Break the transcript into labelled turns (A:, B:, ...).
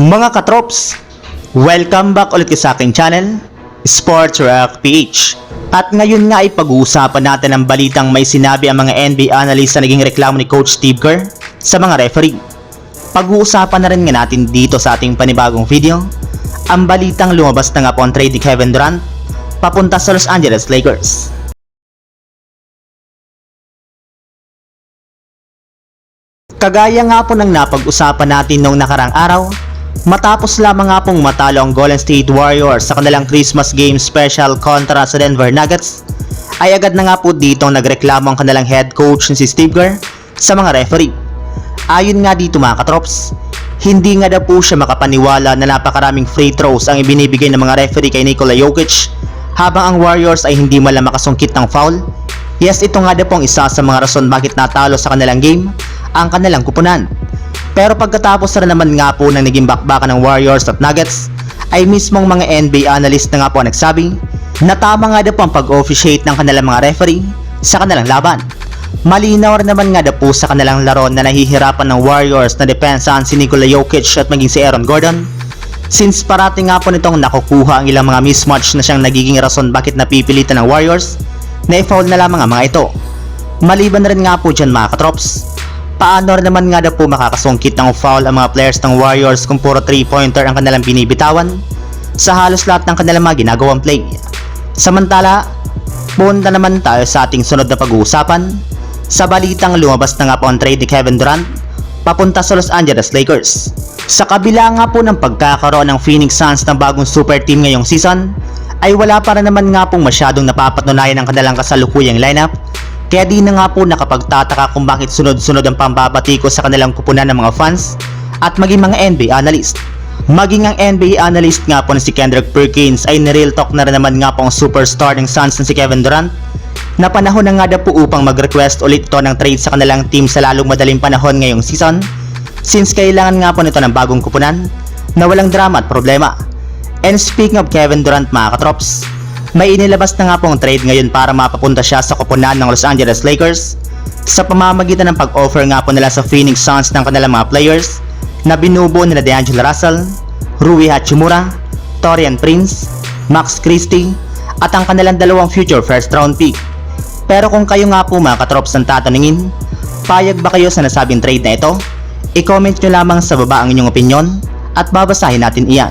A: Mga katrops, welcome back ulit sa aking channel, Sports Rock PH. At ngayon nga ay pag-uusapan natin ang balitang may sinabi ang mga NBA analyst na naging reklamo ni Coach Steve Kerr sa mga referee. Pag-uusapan na rin nga natin dito sa ating panibagong video, ang balitang lumabas na nga po ang trade ni Kevin Durant papunta sa Los Angeles Lakers. Kagaya nga po ng napag-usapan natin noong nakarang araw, matapos lamang nga pong matalo ang Golden State Warriors sa kanilang Christmas Game Special kontra sa Denver Nuggets, ay agad na nga po dito nagreklamo ang kanilang head coach na si Steve Kerr sa mga referee. Ayon nga dito mga katrops, hindi nga daw po siya makapaniwala na napakaraming free throws ang ibinibigay ng mga referee kay Nikola Jokic habang ang Warriors ay hindi malang makasungkit ng foul. Yes, ito nga daw po ang isa sa mga rason bakit natalo sa kanilang game ang kanilang kupunan. Pero pagkatapos na naman nga po ng naging bakbakan ng Warriors at Nuggets, ay mismong mga NBA analyst na nga po nagsabi na tama nga daw po ang pag-officiate ng kanilang mga referee sa kanilang laban. Malinaw naman nga daw po sa kanilang laro na nahihirapan ng Warriors na depensahan si Nikola Jokic at maging si Aaron Gordon since parati nga po nitong nakukuha ang ilang mga mismatch na siyang nagiging rason bakit napipilitan ng Warriors na i-foul na lamang ang mga ito. Maliban na rin nga po dyan mga katrops, paano naman nga daw po makakasungkit ng foul ang mga players ng Warriors kung puro 3-pointer ang kanilang binibitawan sa halos lahat ng kanilang mga ginagawang play. Samantala, punta naman tayo sa ating sunod na pag-uusapan sa balitang lumabas na nga po ang trade ni Kevin Durant papunta sa Los Angeles Lakers. Sa kabila nga po ng pagkakaroon ng Phoenix Suns ng bagong super team ngayong season, ay wala para naman nga pong masyadong napapatunayan ang kanilang kasalukuyang lineup kaya di na nga po nakapagtataka kung bakit sunod-sunod ang pambabati ko sa kanilang kupunan ng mga fans at maging mga NBA analyst. Maging ang NBA analyst nga po na si Kendrick Perkins ay nireal talk na rin naman nga po ang superstar ng Suns na si Kevin Durant na panahon na nga daw po upang mag-request ulit ito ng trade sa kanilang team sa lalong madaling panahon ngayong season since kailangan nga po nito ng bagong kupunan na walang drama at problema. And speaking of Kevin Durant mga katrops, may inilabas na nga pong trade ngayon para mapapunta siya sa kupunan ng Los Angeles Lakers sa pamamagitan ng pag-offer nga po nila sa Phoenix Suns ng kanilang mga players na binubuo nila DeAngelo Russell, Rui Hachimura, Torian Prince, Max Christie, at ang kanilang dalawang future first round pick. Pero kung kayo nga po mga katrops ang tatanungin, payag ba kayo sa nasabing trade na ito? I-comment nyo lamang sa baba ang inyong opinion at babasahin natin iyan.